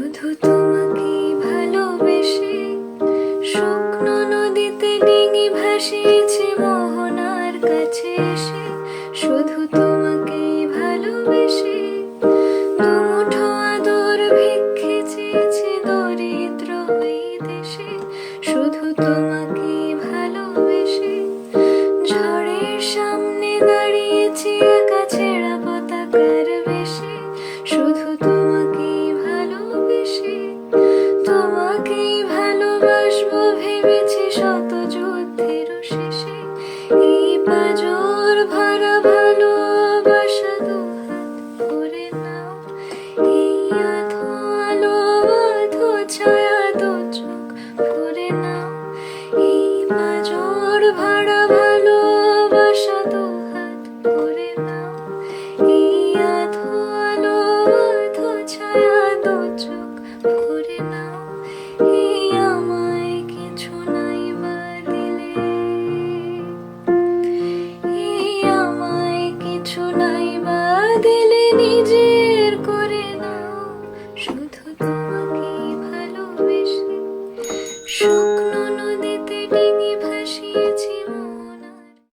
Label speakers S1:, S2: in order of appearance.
S1: শুধু তোমাকে ভালোবেসে শুকনো নদীতে ডিঙি ভাসিয়েছে মোহনার কাছে এসে। শুধু তোমাকে ভালোবেসে দুমুঠো আদর ভিক্ষে চেয়েছে দরিদ্র ওই দেশে। শুধু তোমাকে ভালোবেসে ঝড়ের সামনে দাঁড়িয়েছে একা ছায়া করে নাও। এই মাজর ভাড়া ভালোবাসা দু হাত করে নাও। এই আধো আলো করে নাও। এই আমায় কিছু নাই বা দিলে। আমায় কিছু নাই বা দিলে।